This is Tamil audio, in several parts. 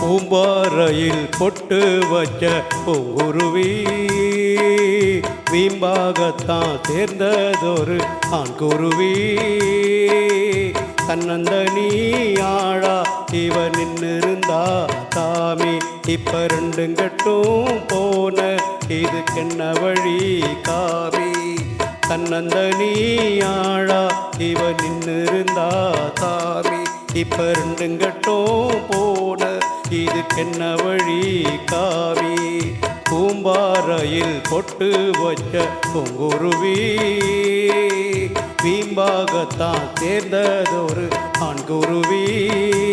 பூம்பாறையில் பொட்டு வச்ச பூங்குருவி. வீம்பாகத்தான் சேர்ந்ததொரு ஆண் ஆண்குருவி. தன்னந்தனி ஆழா இவ நின்னிருந்தா தாமி. இப்ப ரெண்டும் கட்டும் போன இதுக்கென்ன வழி காவி தன்னந்தனி ஆழா இவ நின்னிருந்தா தாமி. இப்ப ரெண்டும் கட்டும் போன இதுக்கென்ன வழி காவி? பூம்பாறையில் பொட்டு வச்ச பொங்குருவி வீம்பாகத்தான் சேர்ந்ததொரு ஆண்குருவி.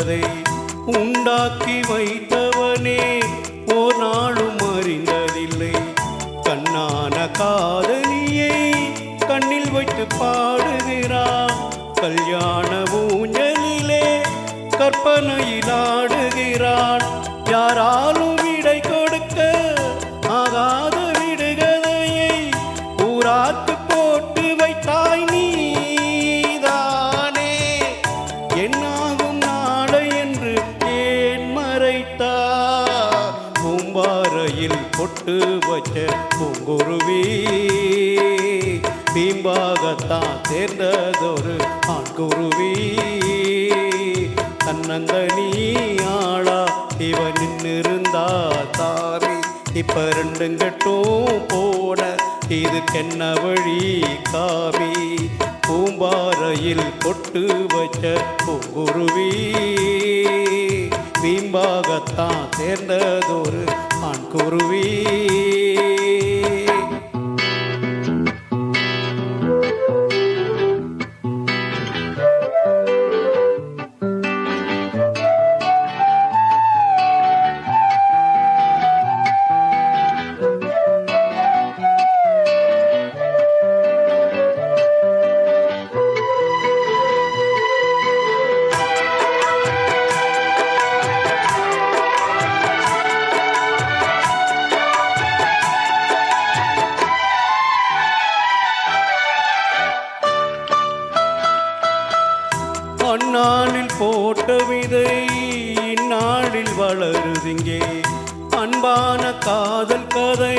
உலகத்தை உண்டாக்கி வைத்தவனே ஓ நாளும் அறிந்ததில்லை. கண்ணான காதலியை கண்ணில் வைத்து பா பூம்பாறையில் பொட்டு வச்ச பூங்குருவி. பீம்பாகத்தான் தேர்ந்ததொரு ஆண்குருவி. தன்னந்தனி ஆளா இவ நின்னிருந்தா தாரி. இப்ப ரெண்டும் கட்டும் போன இதுக்கென்ன வழி காவி பூம்பாறையில் பொட்டு வச்ச பூங்குருவி. வீம்பாகத்தான் சேர்ந்ததொரு ஆண்குருவி குருவி போட்ட விதை இந்நாளில் வளருதிங்கே. அன்பான காதல் கதை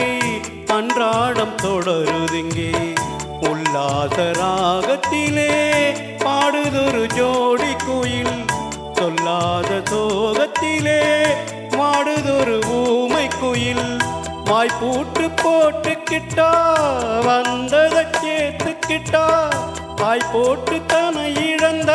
அன்றாடம் தொடருதிங்கே. உல்லாச ராகத்திலே பாடுதொரு ஜோடி குயில். சொல்லாத சோகத்திலே மாடுதொரு ஊமை குயில். வாய்ப்பூட்டு போட்டுக்கிட்டா வந்ததை கேட்டுக்கிட்டா. வாய் போட்டு தன இழந்த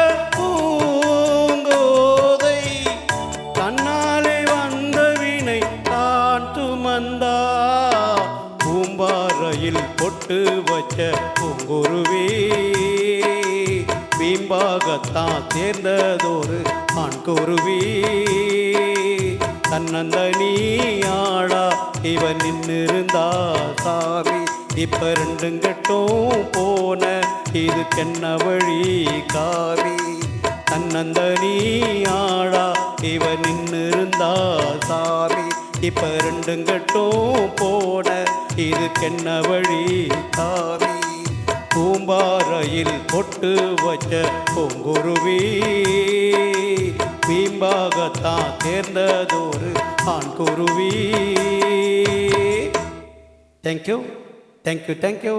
வச்ச பூங்குருவி. வீம்பாகத்தான் சேர்ந்ததொரு ஆண் குருவி ஆளா இவன் நின்றிருந்தா சாமி. இப்ப ரெண்டும் கட்டும் போன இதுக்கென்ன வழி காவி தன்னந்தனி இவன் நின்றிருந்தா சாமி. இப்ப ரெண்டும் கட்டும் போன இதுக்கென்ன வழி தாவி பூம்பாறையில் பொட்டு வச்ச பூங்குருவி. வீம்பாகத்தான் தேர்ந்ததொரு ஆண்குருவி. Thank you thank you thank you